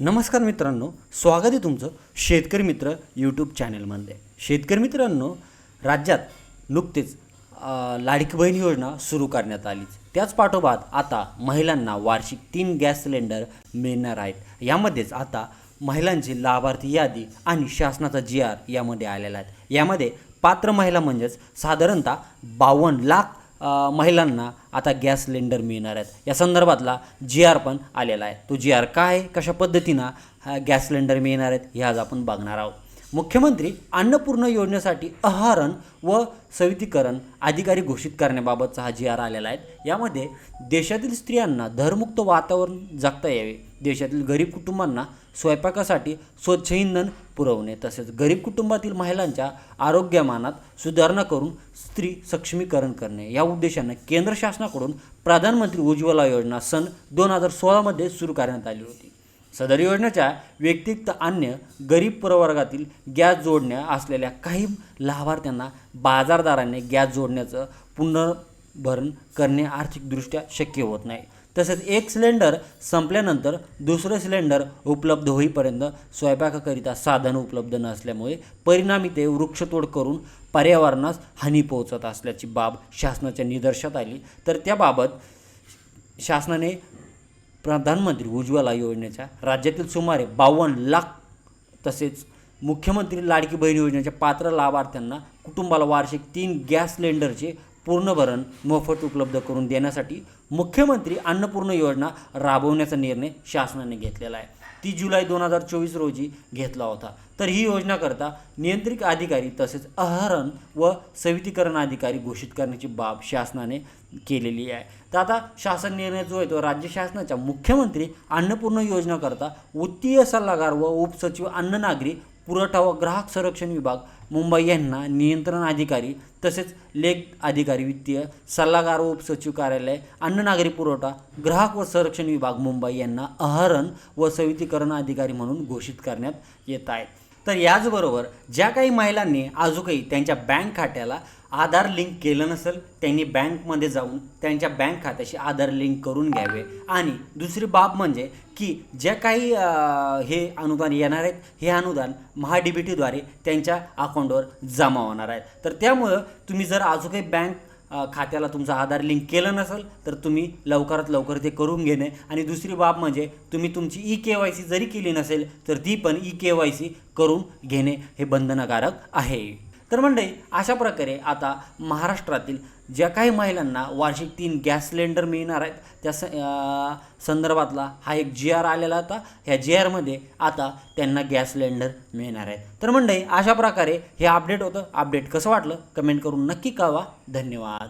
नमस्कार मित्रांनो स्वागत आहे तुमचं शेतकरी मित्र यूट्यूब चॅनलमध्ये. शेतकरी मित्रांनो राज्यात नुकतेच लाडकी बहीण योजना सुरू करण्यात आली. त्याच पाठोपाठ आता महिलांना वार्षिक तीन गॅस सिलेंडर मिळणार आहेत. यामध्येच आता महिलांची लाभार्थी यादी आणि शासनाचा जी आर यामध्ये आलेला आहे. यामध्ये पात्र महिला म्हणजेच साधारणतः बावन्न लाख महिलांना आता गॅस सिलेंडर मिळणार आहेत. या संदर्भातला जी आर पण आलेला आहे. तो जी आर काय आहे? कशा पद्धतीनं हा गॅस सिलेंडर मिळणार आहेत? हे आज आपण बघणार आहोत. मुख्यमंत्री अन्नपूर्ण योजनेसाठी आहारण व सवितीकरण अधिकारी घोषित करण्याबाबतचा हा जी आर आलेला आहे. यामध्ये देशातील स्त्रियांना धरमुक्त वातावरण जगता यावे. देशातील गरीब कुटुंबांना स्वयंपाकासाठी स्वच्छ इंधन पुरवणे तसेच गरीब कुटुंबातील महिलांच्या आरोग्यमानात सुधारणा करून स्त्री सक्षमीकरण करणे. या उद्देशानं केंद्र शासनाकडून प्रधानमंत्री उज्ज्वला योजना सन दोन हजार सोळामध्ये सुरू करण्यात आली होती. सदर योजनेच्या व्यतिरिक्त अन्य गरीब प्रवर्गातील गॅस जोडण्या असलेल्या काही लाभार्थ्यांना बाजारदाराने गॅस जोडण्याचं भरण करणे आर्थिकदृष्ट्या शक्य होत नाही. तसेच एक सिलेंडर संपल्यानंतर दुसरं सिलेंडर उपलब्ध होईपर्यंत स्वयंपाकाकरिता साधन उपलब्ध नसल्यामुळे परिणामी ते वृक्षतोड करून पर्यावरणास हानी पोहोचत असल्याची बाब शासनाच्या निदर्शनात आली. तर त्याबाबत शासनाने प्रधानमंत्री उज्ज्वला योजनेच्या राज्यातील सुमारे बावन्न लाख तसेच मुख्यमंत्री लाडकी बहीण योजनेच्या पात्र लाभार्थ्यांना कुटुंबाला वार्षिक तीन गॅस सिलेंडरचे पूर्ण भरण मोफत उपलब्ध करून देण्यासाठी मुख्यमंत्री अन्नपूर्ण योजना राबवण्याचा निर्णय शासनाने घेतलेला आहे. ती जुलै दोन हजार चोवीस रोजी घेतला होता. तर ही योजनाकरता नियंत्रित अधिकारी तसेच आहरण व सवितीकरण अधिकारी घोषित करण्याची बाब शासनाने केलेली आहे. तर आता शासन निर्णय जो आहे तो राज्य शासनाच्या मुख्यमंत्री अन्नपूर्ण योजनाकरता वित्तीय सल्लागार व उपसचिव अन्न नागरी पुरवठा व ग्राहक संरक्षण विभाग मुंबई यांना नियंत्रण अधिकारी तसेच लेख अधिकारी वित्तीय सल्लागार व उपसचिव कार्यालय अन्न नागरी पुरवठा ग्राहक व संरक्षण विभाग मुंबई यांना आहरण व सवितीकरण अधिकारी म्हणून घोषित करण्यात येत आहे. तर याचबरोबर ज्या काही महिलांनी अजूकही त्यांच्या बँक खात्याला आधार लिंक केलं नसेल त्यांनी बँकमध्ये जाऊन त्यांच्या बँक खात्याशी आधार लिंक करून घ्यावे. आणि दुसरी बाब म्हणजे की ज्या काही हे अनुदान येणार आहेत हे अनुदान महा डी बी टीद्वारे त्यांच्या अकाउंटवर जमा होणार आहेत तर त्यामुळं तुम्ही जर अजूनही बँक खात्याला तुमचा आधार लिंक केलं नसेल तर तुम्ही लवकरात लवकर ते करून घेणे. आणि दुसरी बाब म्हणजे तुम्ही तुमची ई के वाय सी जरी केली नसेल तर ती पण ई के वाय सी करून घेणे हे बंधनकारक आहे. तर म्हणजे अशा प्रकारे आता महाराष्ट्रातील ज्या काही महिलांना वार्षिक तीन गॅस सिलेंडर मिळणार आहेत त्या स संदर्भातला हा एक जी आर आलेला होता. ह्या जी आरमध्ये आता त्यांना गॅस सिलेंडर मिळणार आहे तर म्हणजे अशा प्रकारे हे अपडेट होतं. अपडेट कसं वाटलं? कमेंट करून नक्की कळवा. धन्यवाद.